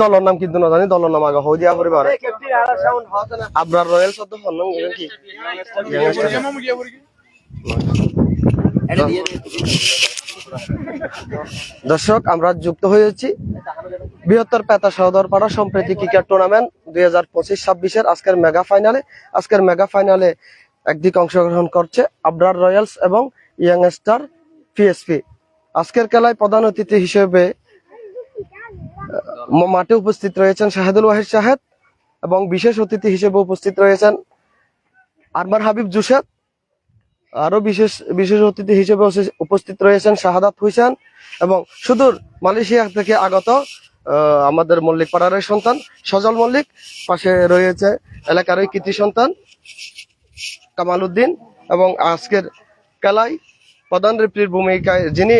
দলের নাম কিন্তু না দলের নাম আগে হই দিয়া পরিবার আবরার রয়্যাল সদ্য দর্শক, আমরা যুক্ত হয়েছি বৃহত্তর পেতা সদর পাড়া সম্প্রীতি ক্রিকেট টুর্নামেন্ট দুই হাজার পঁচিশ ছাব্বিশের আজকের মেগা ফাইনালে আজকের মেগা ফাইনালে একদিকে অংশগ্রহণ করছে আবরার রয়্যালস এবং ইয়াং স্টার পিএসপি আজকের খেলায় প্রধান অতিথি হিসেবে মাঠে উপস্থিত রয়েছেন শাহেদুল ওয়াহিদ শাহেদ এবং বিশেষ অতিথি হিসেবে উপস্থিত রয়েছেন আরমান হাবিব জুসেদ আরও বিশেষ বিশেষ অতিথি হিসেবে উপস্থিত রয়েছেন শাহাদাত হুসেন এবং সুদূর মালয়েশিয়া থেকে আগত আমাদের মল্লিক পাড়ারের সন্তান সজল মল্লিক, পাশে রয়েছে এলাকারই কৃতি সন্তান কামাল উদ্দিন এবং আজকের খেলায় প্রধান রেফারির ভূমিকায় যিনি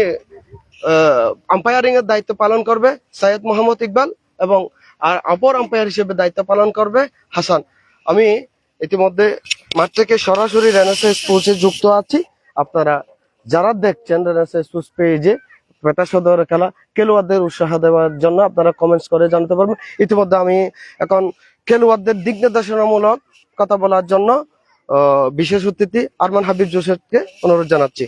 আম্পায়ারিং এর দায়িত্ব পালন করবে, সৈয়দ মোহাম্মদ ইকবাল এবং আর অপর আম্পায়ার হিসেবে দায়িত্ব পালন করবে হাসান। আমি ইতিমধ্যে মাঠ থেকে সরাসরি রেনেসা স্পোর্টসে যুক্ত আছি। আপনারা যারা দেখছেন রেনেসা স্পোর্টস পেজে পেটা সদর খেলা খেলোয়াড়দের উৎসাহ দেওয়ার জন্য আপনারা কমেন্টস করে জানতে পারবেন। ইতিমধ্যে আমি এখন খেলোয়াড়দের দিক নির্দেশনামূলক কথা বলার জন্য বিশেষ অতিথি আরমান হাবিব জোসেফকে অনুরোধ জানাচ্ছি।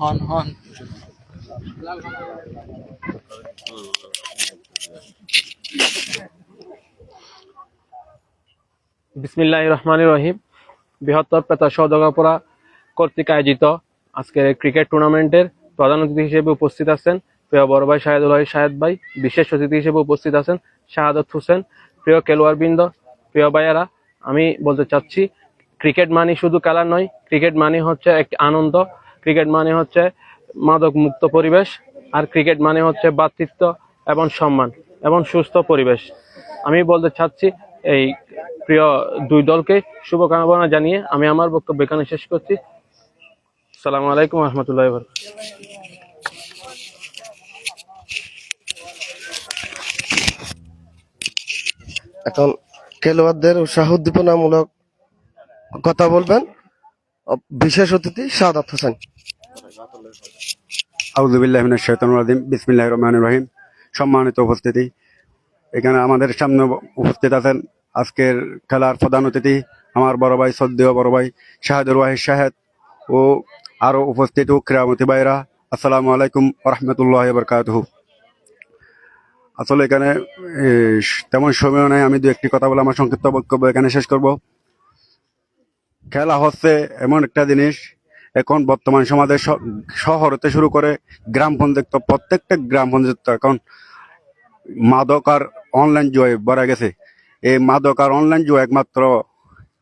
হন হন বিসমিল্লাহ রহমান রহিম। বৃহত্তর পেতা সদগাপুরা কর্তৃক আয়োজিত আজকের ক্রিকেট টুর্নামেন্টের প্রধান অতিথি হিসেবে উপস্থিত আছেন প্রিয় বড় ভাই শাহেদুল ভাই শাহেদ ভাই বিশেষ অতিথি হিসেবে উপস্থিত আছেন শাহাদত হোসেন প্রিয় খেলোয়াড় বৃন্দ প্রিয় ভাইয়ারা আমি বলতে চাচ্ছি ক্রিকেট মানে শুধু খেলা নয়, ক্রিকেট মানে হচ্ছে একটি আনন্দ, ক্রিকেট মানে হচ্ছে মাদক মুক্ত পরিবেশ, আর ক্রিকেট মানে হচ্ছে ভ্রাতৃত্ব এবং সম্মান এবং সুস্থ পরিবেশ। আমি বলতে চাচ্ছি, এই প্রিয় দুই দলকে শুভকামনা জানিয়ে আমি আমার বক্তব্য এখানে শেষ করছি। সালামু আলাইকুম রহমতুল্লাহ এখন খেলোয়াড়দের উৎসাহ উদ্দীপনামূলক কথা বলবেন। বিশেষ অতিথি সাদাত হোসেন। শাইতানির রাজিম। বিসমিল্লাহির রহমানির রহিম। সম্মানিত উপস্থিতি। এখানে আমাদের সামনে উপস্থিত আছেন আজকের খেলার প্রধান অতিথি, আমার বড় ভাই সদ্দীয় বড় ভাই শাহাদুর ওয়াহিদ শাহেদ ও আরও উপস্থিত ক্রীড়ামতি ভাইরা আসসালামু আলাইকুম রহমতুল্লাহ বরকাতহু। আসলে এখানে তেমন সময় নেই। আমি দু একটি কথা বলে আমার সংক্ষিপ্ত বক্তব্য এখানে শেষ করব। খেলা হচ্ছে এমন একটা জিনিস। এখন বর্তমান সমাজে শ- শহর হতে শুরু করে গ্রাম পঞ্চায়েত প্রত্যেকটা গ্রাম পর্যন্ত এখন মাদক আর অনলাইন জুয়ায় ভরা গেছে। এই মাদক আর অনলাইন জুয়া একমাত্র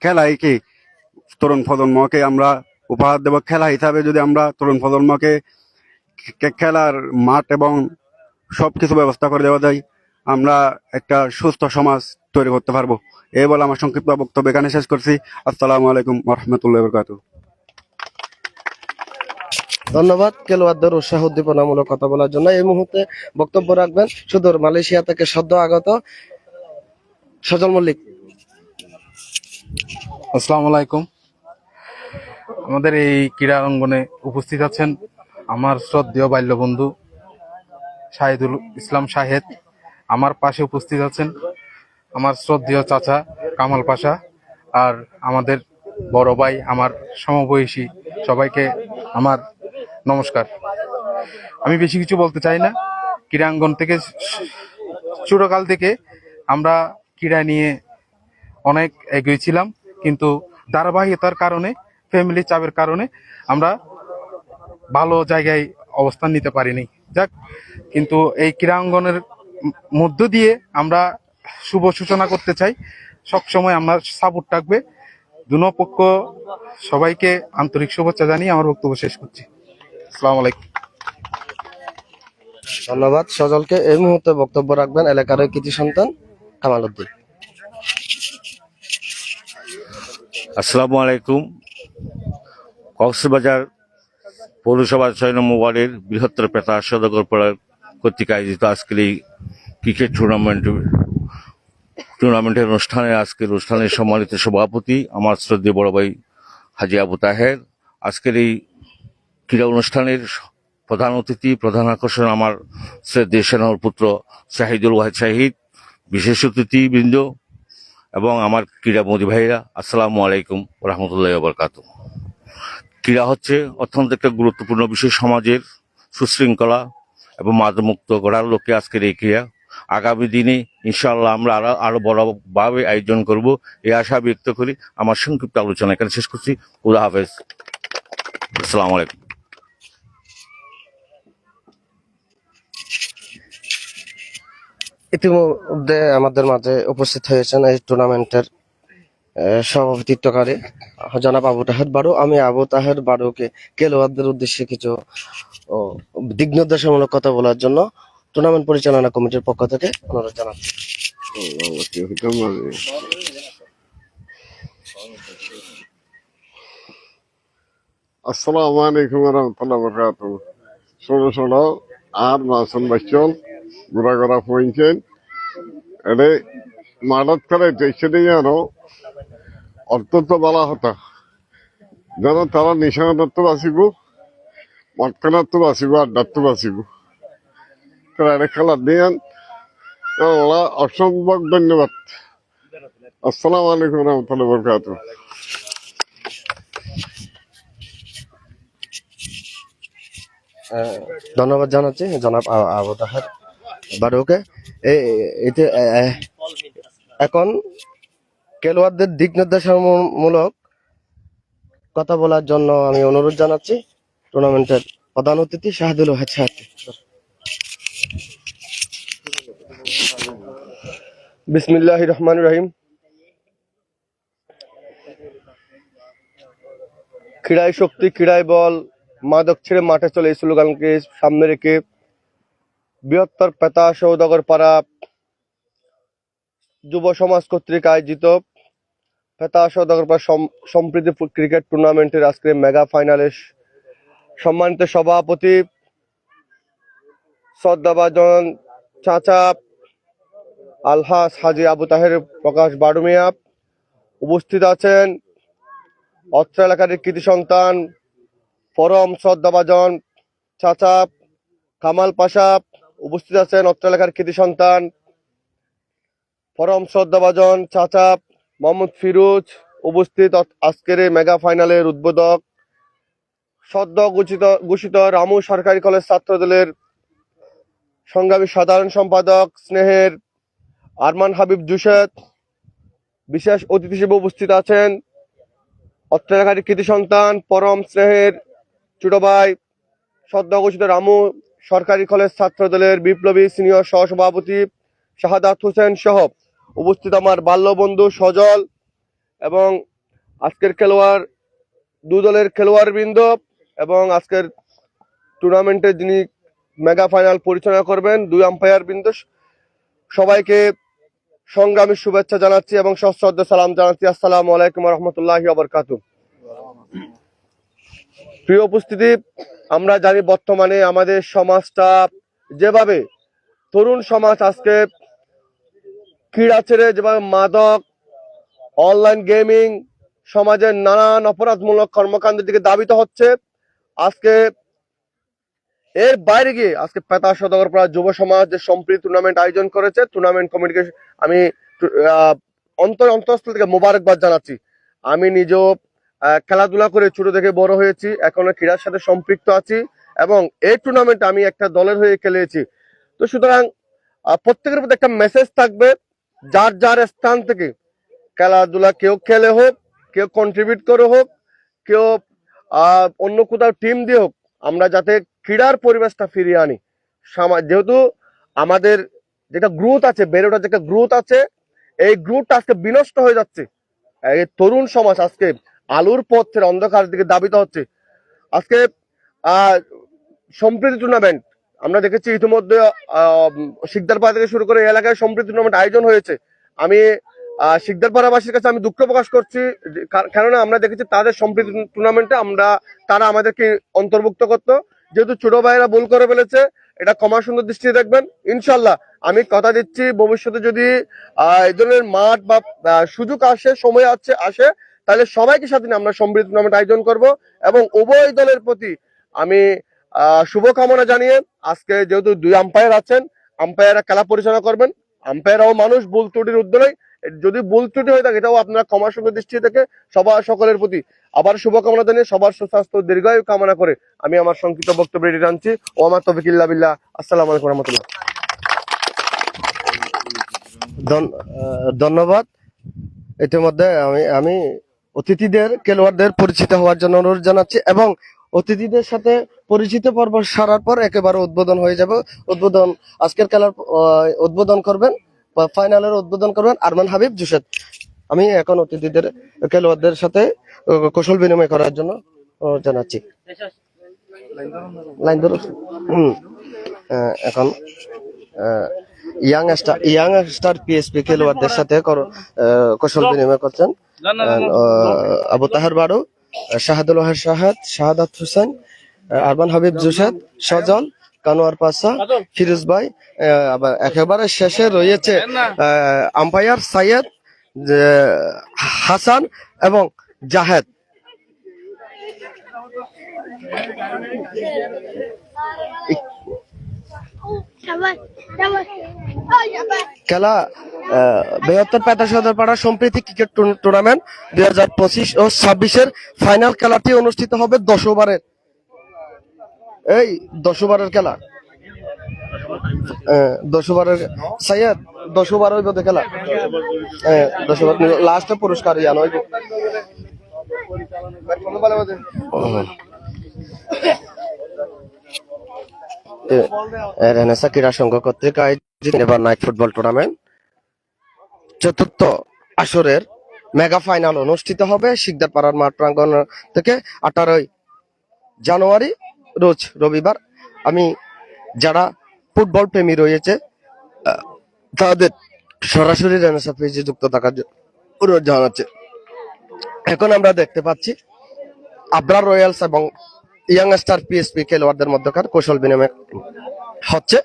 খেলাই কি তরুণ প্রজন্মকে আমরা উপহার দেব? খেলা হিসাবে যদি আমরা তরুণ প্রজন্মকে খেলার মাঠ এবং সব কিছু ব্যবস্থা করে দেওয়া যায়, আমরা একটা সুস্থ সমাজ তৈরি করতে পারব। এই বলে আমার সংক্ষিপ্ত বক্তব্য এখানে শেষ করছি। আসসালামু আলাইকুম রহমতুল্লাহ বরকাতু ধন্যবাদ। খেলোয়াড়দের উৎসাহ উদ্দীপনামূলক কথা বলার জন্য এই মুহূর্তে বক্তব্য রাখবেন সুদূর মালয়েশিয়া থেকে সদ্য আগত সজল মল্লিক। আসসালামু আলাইকুম। আমাদের এই ক্রীড়া অঙ্গনে উপস্থিত আছেন আমার শ্রদ্ধেয় বাল্যবন্ধু শাহিদুল ইসলাম শাহেদ। আমার পাশে উপস্থিত আছেন আমার শ্রদ্ধেয় চাচা কামাল পাশা আর আমাদের বড় ভাই, আমার সমবয়সী সবাইকে আমার নমস্কার। আমি বেশি কিছু বলতে চাই না। ক্রীড়াঙ্গন থেকে ছোটকাল থেকে আমরা ক্রীড়া নিয়ে অনেক এগিয়েছিলাম কিন্তু ধারাবাহিকতার কারণে ফ্যামিলি চাপের কারণে আমরা ভালো জায়গায় অবস্থান নিতে পারিনি। যাক, কিন্তু এই ক্রীড়াঙ্গনের মধ্য দিয়ে আমরা শুভ সূচনা করতে চাই। সবসময় আমার সাপোর্ট থাকবে। দুনো পক্ষ সবাইকে আন্তরিক শুভেচ্ছা জানিয়ে আমার বক্তব্য শেষ করছি। আসসালামু আলাইকুম। ধন্যবাদ সজলকে। এই মুহূর্তে বক্তব্য রাখবেন এলাকার কৃতি সন্তান কামাল উদ্দিন। আসসালামু আলাইকুম। কক্সবাজার পৌরসভা ছয় নম্বর ওয়ার্ডের বৃহত্তর পেতা সদগরপাড়ার কর্তৃক আয়োজিত আজকের এই ক্রিকেট টুর্নামেন্ট টুর্নামেন্টের অনুষ্ঠানে আজকের অনুষ্ঠানের সম্মানিত সভাপতি আমার শ্রদ্ধেয় বড় ভাই হাজি আবু তাহের। আজকের এই ক্রীড়া অনুষ্ঠানের প্রধান অতিথি, প্রধান আকর্ষণ আমার শ্রদ্ধেয় সেনার পুত্র শাহিদুল ওয়াহিদ শাহিদ, বিশেষ অতিথি বৃন্দ এবং আমার ক্রীড়া মোদী ভাইরা আসসালামু আলাইকুম রহমতুল্লাহ বরকাত ক্রীড়া হচ্ছে অত্যন্ত একটা গুরুত্বপূর্ণ বিষয় সমাজের সুশৃঙ্খলা এবং মাদমুক্ত করার লক্ষ্যে আজকের এই ক্রিয়া আগামী দিনে ইনশাআল্লাহ আমরা আরও আরও বড়ভাবে আয়োজন করব। এই আশা ব্যক্ত করি আমার সংক্ষিপ্ত আলোচনা এখানে শেষ করছি। খুদা হাফেজ। আসসালামু আলাইকুম। ইতিমধ্যে আমাদের মাঝে উপস্থিত হয়েছেন এই টুর্নামেন্টের সভাপতিত্বকারী জনাব আবু তাহের বারু। আমি আবু তাহের বারুকে খেলোয়াড়দের উদ্দেশ্যে কিছু দিক কথা বলার জন্য টুর্নামেন্ট পরিচালনা কমিটির পক্ষ থেকে অনুরোধ জানাচ্ছি। আসসালামু আলাইকুম রহমতুল্লাহ বরকাত ষোলো ষোলো আর মাসুম বাচ্চন ঘোরা ঘোরা পয়েছেন মাদত করে টেস্টে যেন অত্যন্ত বলা হতো। যেন তারা নিশানাদত্ত বাঁচিব মটকানাত্ম বাঁচিব আড্ডাত্ম তারা খেলা দিয়েন। ওরা অসম্ভব ধন্যবাদ। আসসালামু আলাইকুম রহমতুল্লাহ বরকাত ধন্যবাদ জানাচ্ছি, জনাব আবু তাহের বারুকে। এতে এখন খেলোয়াড়দের দিক নির্দেশমূলক কথা বলার জন্য আমি অনুরোধ জানাচ্ছি। টুর্নামেন্টের প্রধান অতিথি শাহাদুল ওয়াহেদ বিসমিল্লাহ রহমান রহিম। ক্রীড়ায় শক্তি ক্রীড়ায় বল, মাদক ছেড়ে মাঠে চলে এই স্লোগানকে সামনে রেখে বৃহত্তর পেতা সৌদাগর পাড়া যুব সমাজ কর্তৃক আয়োজিত পেতা সৌদাগর পাড়া সম- সম্প্রীতি ক্রিকেট টুর্নামেন্টের আজকে মেগা ফাইনালে সম্মানিত সভাপতি শ্রদ্ধাভাজন চাচা আলহাস হাজি আবু তাহের প্রকাশ বাডুমিয়া উপস্থিত আছেন। অত্র এলাকার কৃতি সন্তান, পরম শ্রদ্ধাভাজন চাচা কামাল পাশা উপস্থিত আছেন। অত্র এলাকার কৃতি সন্তান, পরম শ্রদ্ধাভাজন চাচা মোহাম্মদ ফিরোজ উপস্থিত। আজকের মেগা ফাইনালের উদ্বোধক সদ্য ঘোষিত ঘোষিত রামু সরকারি কলেজ ছাত্রদলের সংগ্রামী সাধারণ সম্পাদক স্নেহের আরমান হাবিব জুসেদ বিশেষ অতিথি হিসেবে উপস্থিত আছেন। এলাকার কৃতি সন্তান, পরম স্নেহের ছোট ভাই সদ্য ঘোষিত রামু, সরকারি কলেজ ছাত্র দলের বিপ্লবী সিনিয়র সহসভাপতি শাহাদাত হোসেন সহ উপস্থিত আমার বাল্য বন্ধু সজল এবং আজকের খেলোয়াড়, দু দলের খেলোয়াড় বৃন্দ এবং আজকের টুর্নামেন্টে যিনি মেগা ফাইনাল পরিচালনা করবেন, দুই আম্পায়ার বৃন্দ, সবাইকে সংগ্রামী শুভেচ্ছা জানাচ্ছি এবং সশ্রদ্ধ সালাম জানাচ্ছি। আসসালাম আলাইকুম রহমতুল্লাহি আবরকাতু প্রিয় উপস্থিতি, আমরা জানি বর্তমানে আমাদের সমাজটা যেভাবে তরুণ সমাজ আজকে ক্রীড়া ছেড়ে যেভাবে মাদক, অনলাইন গেমিং, সমাজের নানান অপরাধমূলক কর্মকাণ্ডের দিকে দাবিত হচ্ছে, আজকে এর বাইরে গিয়ে আজকে পেতা সদগরপাড়া যুব সমাজ যে সম্প্রীতি টুর্নামেন্ট আয়োজন করেছে টুর্নামেন্ট কমিটিকে আমি অন্তর অন্তঃস্থল থেকে মোবারকবাদ জানাচ্ছি। আমি নিজেও খেলাধুলা করে ছোট থেকে বড় হয়েছি, এখনও ক্রীড়ার সাথে সম্পৃক্ত আছি এবং এই টুর্নামেন্টে আমি একটা দলের হয়ে খেলেছি। তো সুতরাং প্রত্যেকের প্রতি একটা মেসেজ থাকবে, যার যার স্থান থেকে খেলাধুলা কেউ খেলে হোক, কেউ কন্ট্রিবিউট করে হোক, কেউ অন্য কোথাও টিম দিয়ে হোক, আমরা যাতে ক্রীড়ার পরিবেশটা ফিরিয়ে আনি। যেহেতু আমাদের যেটা গ্রোথ আছে বেড়ে ওঠার যেটা গ্রোথ আছে এই গ্রোথটা আজকে বিনষ্ট হয়ে যাচ্ছে। এই তরুণ সমাজ আজকে আলুর পথ ছেড়ে অন্ধকার দিকে দাবিত হচ্ছে। আজকে সম্প্রীতি টুর্নামেন্ট আমরা দেখেছি ইতিমধ্যে আহ, শিকদারপাড়া থেকে শুরু করে এলাকায় সম্প্রীতি টুর্নামেন্ট আয়োজন হয়েছে। আমি আহ, শিকদারপাড়াবাসীর কাছে আমি দুঃখ প্রকাশ করছি কেননা আমরা দেখেছি তাদের সম্প্রীতি টুর্নামেন্টে আমরা তারা আমাদেরকে অন্তর্ভুক্ত করতো। যেহেতু ছোট ভাইয়েরা ভুল করে ফেলেছে, এটা ক্ষমা সুন্দর দৃষ্টি দেখবেন। ইনশাল্লাহ আমি কথা দিচ্ছি, ভবিষ্যতে যদি এই ধরনের মাঠ বা সুযোগ আসে, সময় আছে, আসে, তাহলে সবাইকে সাথে আমরা সমৃদ্ধ টুর্নামেন্ট আয়োজন করব এবং উভয় দলের প্রতি আমি শুভকামনা জানিয়ে আজকে যেহেতু দুই আম্পায়ার আছেন আম্পায়াররা খেলা পরিচালনা করবেন। আম্পায়াররাও মানুষ, ভুল ত্রুটির উদ্যোগ যদি ভুল ত্রুটি হয়ে থাকে, এটাও আপনারা ক্ষমার সুন্দর দৃষ্টি থেকে সবার সকলের প্রতি আবার শুভকামনা জানিয়ে সবার সুস্বাস্থ্য, দীর্ঘায়ু কামনা করে আমি আমার সংক্ষিপ্ত বক্তব্য রেডি টানছি ও আমার তফিক ইল্লা বিল্লাহ। আসসালামু আলাইকুম রহমতুল্লাহ। ধন্যবাদ। ইতিমধ্যে আমি আমি অতিথিদের, খেলোয়াড়দের পরিচিত হওয়ার জন্য অনুরোধ জানাচ্ছি এবং অতিথিদের সাথে পরিচিত পর্ব সারার পর একেবারে উদ্বোধন হয়ে যাবে। উদ্বোধন আজকের খেলার উদ্বোধন করবেন ফাইনালের উদ্বোধন করবেন আরমান হাবিব জুসেদ আমি এখন অতিথিদের, খেলোয়াড়দের সাথে কৌশল বিনিময় করার জন্য জানাচ্ছি। লাইন ধরো। হুম। এখন Young Star Young Star PSP খেলোয়াড়দের সাথে কৌশল বিনিময় করছেন আবু তাহার বারু শাহাদুল শাহাদ, শাহাদাত হোসেন আরমান হাবিব জুসাদ সজল কানোয়ার পাশা ফিরোজ ভাই আবার একেবারে শেষে রয়েছে আম্পায়ার সাইয়েদ হাসান এবং জাহেদ। খেলা বৃহত্তর পেতা সদর পাড়া সম্প্রীতি ক্রিকেট টুর্নামেন্ট দুই হাজার পঁচিশ ও ছাব্বিশের ফাইনাল খেলাটি অনুষ্ঠিত হবে দশ ওভারের। এই দশ ওভারের খেলা। দশ ওভারের সাইয়াদ দশ ওভার হইব খেলা। হ্যাঁ, দশ ওভার লাস্টে পুরস্কার ইয়ান হইব। রেনেসা ক্রীড়া সংঘ কর্তৃক আয়োজিত এবার নাইট ফুটবল টুর্নামেন্ট চতুর্থ আসরের মেগা ফাইনাল অনুষ্ঠিত হবে শিকদার পাড়ার মাঠ প্রাঙ্গণ থেকে আঠারোই জানুয়ারি। রোজ রবিবার আমি যারা ফুটবল প্রেমী রয়েছে তাদের সরাসরি রেনেসা পেজে যুক্ত থাকার জন্য অনুরোধ জানাচ্ছে। এখন আমরা দেখতে পাচ্ছি আবরার রয়্যালস এবং ইয়াং স্টার পিএসপি খেলোয়াড়দের মধ্যকার কৌশল বিনিময় হচ্ছে।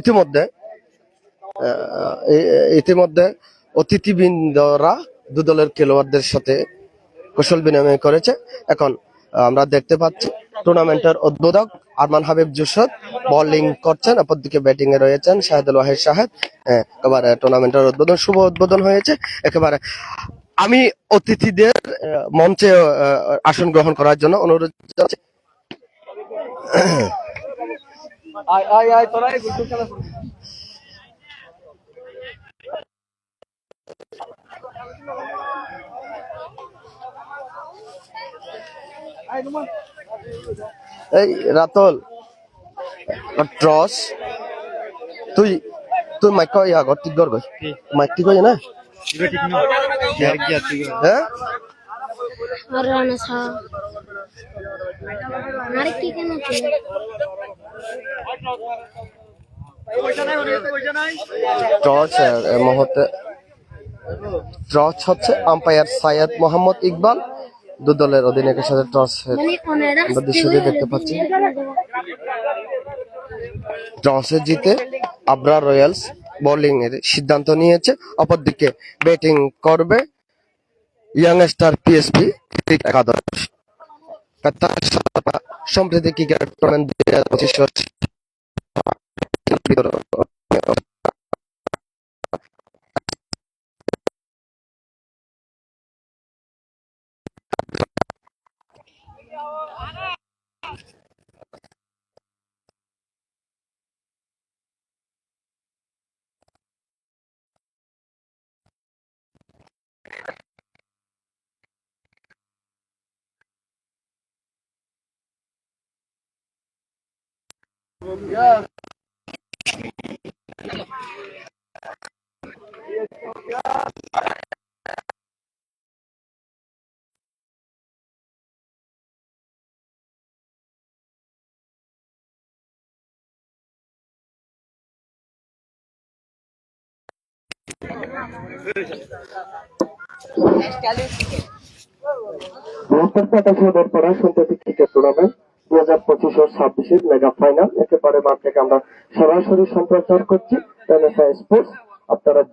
ইতিমধ্যে ইতিমধ্যে অতিথিবৃন্দরা দু দলের খেলোয়াড়দের সাথে কৌশল বিনিময় করেছে। এখন আমরা দেখতে পাচ্ছি টুর্নামেন্টের উদ্বোধক আরমান হাবিব জুসদ বোলিং করছেন, অপরদিকে ব্যাটিং এ রয়েছেন শাহেদুল ওয়াহিদ শাহেদ একেবারে টুর্নামেন্টের উদ্বোধন, শুভ উদ্বোধন হয়েছে। একেবারে আমি অতিথিদের মঞ্চে আসন গ্রহণ করার জন্য অনুরোধ জানাচ্ছি। এই রাতল ট্রস। তুই তুই মাইক ইয়া ঘর ঠিক ঘর মাইক ঠিক না? হ্যাঁ? মহতে হচ্ছে আম্পায়ার সাইয়াদ মোহাম্মদ ইকবাল। দু দলের অধীনে একের সাথে টস আমরা দৃশ্যটি দেখতে পাচ্ছি। টসে জিতে আব্রা রয়্যালস বোলিং এর সিদ্ধান্ত নিয়েছে। অপরদিকে ব্যাটিং করবে ইয়াংস্টার পিএসপি একাদশ। সম্প্রতি ক্রিকেট টুর্নামেন্ট দুই হাজার পঁচিশ Yeah.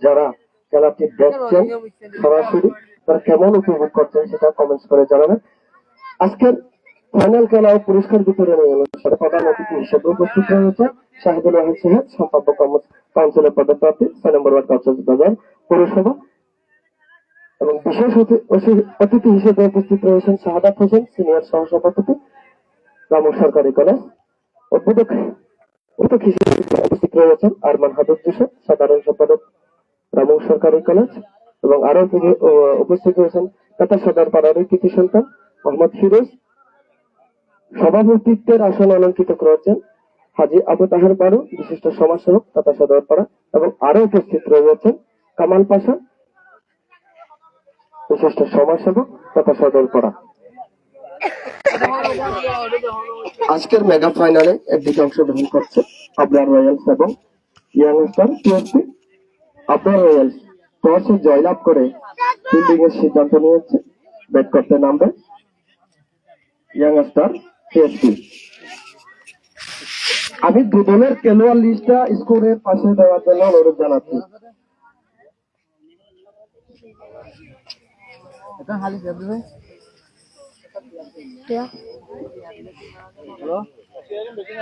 যারা খেলাটি দেখছেন, সরাসরি তারা কেমন উপভোগ করছেন সেটা কমেন্টস করে জানাবেন। আজকের ফাইনাল খেলা ও পুরস্কার বিতরণী প্রধান অতিথি হিসেবে উপস্থিত রয়েছে শাহিদুল ওয়াহিদ সাহেব কর্ম- কাউন্সিলর পদপ্রার্থী, ছয় নম্বর ওয়ার্ড কক্সবাজার পৌরসভা। এবং বিশেষ অতি- অতি- অতিথি হিসেবে উপস্থিত রয়েছেন শাহাদাত হোসেন, সিনিয়র সহসভাপতি রামু সরকারি কলেজ। উদ্বোধক উদ্বোধক হিসেবে উপস্থিত রয়েছেন আরমান হাবিব জোসেফ সাধারণ সম্পাদক রামু সরকারি কলেজ। এবং আরও উপস্থিত রয়েছেন টাটা সদর পাড়ার কৃতি সন্তান মোহাম্মদ ফিরোজ। সভাপতিত্বের আসন অলঙ্কিত করেছেন হাজি আবু তাহার বারু বিশিষ্ট সমাজসেবক, তথা সদরপাড়া, এবং আরও উপস্থিত রয়েছেন কামাল পাশা, বিশিষ্ট সমাজসেবক, তথা সদর সদরপাড়া। আজকের মেগা ফাইনালে একদিকে অংশগ্রহণ করছে আবরার রয়্যালস এবং Young Star PSP Abrar Royals টসে জয়লাভ করে ফিল্ডিং এর সিদ্ধান্ত নিয়েছে। ব্যাট করতে নামবে ইয়াং স্টার পিএসপি আমি দুদলের খেলোয়াড় লিস্টটা স্কোরের পাশে দেওয়ার জন্য অনুরোধ জানাচ্ছি।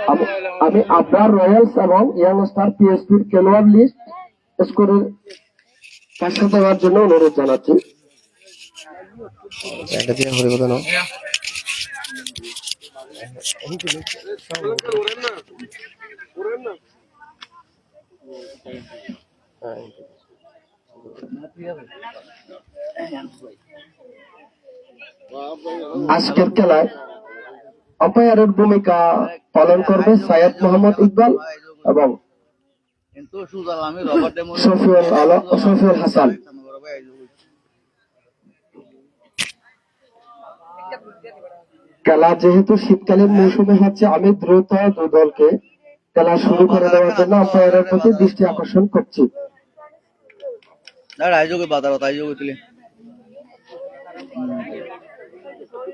আমি- আমি আবরার রয়্যালস এবং ইয়াং স্টার পিএসপির খেলোয়াড় লিস্ট স্কোরের পাশে দেওয়ার জন্য অনুরোধ জানাচ্ছি। একটা দিয়ে কথা নাও আজকের খেলায় আম্পায়ারের ভূমিকা পালন করবে সাইয়দ মোহাম্মদ ইকবাল এবং হাসান। খেলা যেহেতু শীতকালীন মৌসুমে হচ্ছে আমি দ্রুত দু দলকে খেলা শুরু করে দেওয়ার জন্য আম্পায়ারের প্রতি দৃষ্টি আকর্ষণ করছি।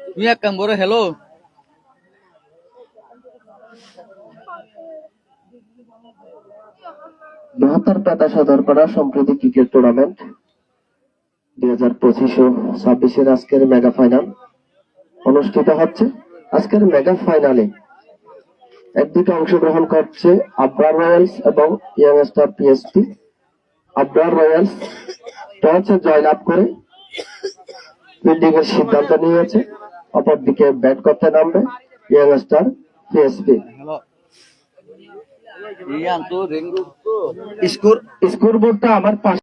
তুমি এক কাম করো হ্যালো বৃহত্তর পেতা সদরপাড়া সম্প্রতি ক্রিকেট টুর্নামেন্ট দুই হাজার পঁচিশ ও ছাব্বিশের আজকের মেগা ফাইনাল অনুষ্ঠিত হচ্ছে আজকের মেগা ফাইনালে। একদিকে অংশগ্রহণ করছে আবরার রয়্যালস এবং Young Star PSP. Abrar Royals টসে জয়লাভ করে ফিল্ডিং এর সিদ্ধান্ত নিয়েছে। অপরদিকে ব্যাট করতে নামবে Young Star PSP. Score score বোর্ডটা আমার পাশে